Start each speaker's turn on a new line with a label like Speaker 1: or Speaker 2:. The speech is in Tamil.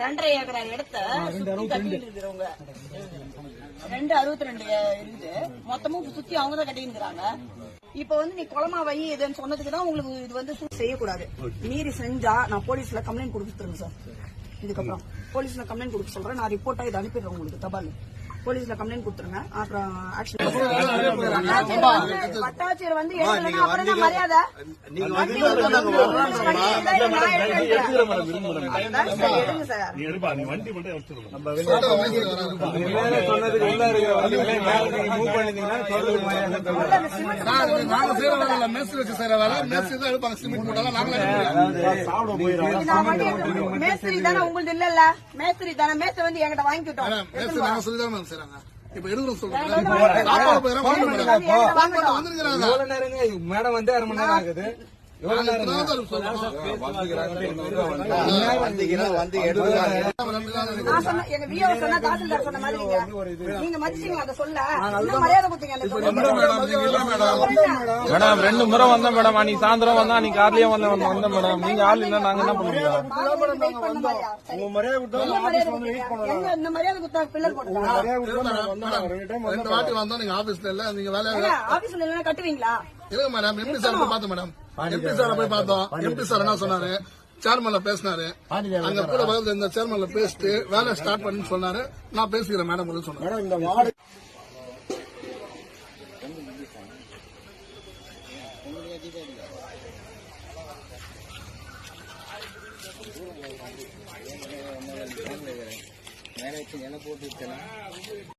Speaker 1: ரெண்டரை ஏக்கரா இடத்த சுத்தி கட்டிட்டு இருக்கிறவங்க ரெண்டு அறுபத்தி ரெண்டு இருக்குது மொத்தமும் சுத்தி அவங்க தான் கட்டிட்டு இருக்கிறாங்க இப்ப வந்து நீ குளமா வை இதுன்னு சொன்னதுக்கு தான் உங்களுக்கு இது வந்து செய்யக்கூடாது. மீறி செஞ்சா நான் போலீஸ்ல கம்ப்ளைண்ட் கொடுத்துருங்க சார். இதுக்கப்புறம் போலீஸ்ல கம்ப்ளைண்ட் கொடுக்க சொல்றேன். நான் ரிப்போர்ட்டா இதை அனுப்பிடுறேன் உங்களுக்கு தபால் போலீஸ்ல கம்ப்ளைண்ட் கொடுத்துருங்க. அப்புறம் ஆக்ஷன் வட்டாட்சியர் வந்து எழுதலைன்னா அப்புறம் என்ன மரியாதை. எடுங்க சார்.
Speaker 2: நீங்க
Speaker 3: மேஸ்திரி வச்சு வேலை தான் எடுப்பாங்க சிமெண்ட் போட்டாலும் நாங்களே
Speaker 1: வண்டி எடுத்துட்டு- மேஸ்திரி தானே மேஸ்திரி தானே மேஸ்திரி வந்து என்கிட்ட வாங்கிக்கிட்டோம்.
Speaker 3: மேஸ்திரி நாங்க மேம் செய்யறாங்க இப்ப எடுக்கிறோம் சொல்றாங்க மேடம்
Speaker 2: வந்து அரை மணி நேரம் ஆகுது. எவ்வளவு நேரம்
Speaker 1: நான் சொன்ன எங்க விஓ சொன்ன தாசில்தார் சொன்ன மாதிரி நீங்க நீங்க மதிச்சீங்க அதை சொல்ல. இன்னும் மரியாதை கொடுத்தீங்க அந்த சொல்ல
Speaker 4: மேடம் ரெண்டு முறை வந்தேன் மேடம். அன்னைக்கு சாயந்தரம் வந்தா அன்னைக்கு கார்லயே வந்த வந்தேன் மேடம். நீங்க ஆள் இல்ல நாங்க என்ன பண்ணுவோம்
Speaker 1: இந்த மரியாதை கொடுத்தா பில்லர் போட்டா
Speaker 3: வாட்டி வந்தோம். நீங்க ஆபீஸ்ல இல்ல நீங்க வேலையா
Speaker 1: ஆபீஸ்ல கட்டுவீங்களா?
Speaker 3: இருங்க மேடம். எம்பி சார் பார்த்தோம் மேடம்? எம்பி சார போய் பார்த்தோம். எம்பி சார் என்ன சொன்னாரு? சேர்மன்ல பேசினாரு. அங்க கூட பக்கத்துல இந்த சேர்மன்ல பேசிட்டு வேலை ஸ்டார்ட் பண்ணு சொன்னாரு. நான் பேசிக்கிறேன் மேடம் சொன்னாரு.
Speaker 5: மேடம் இந்த வார்டு
Speaker 2: மேல வச்சு என்ன போட்டு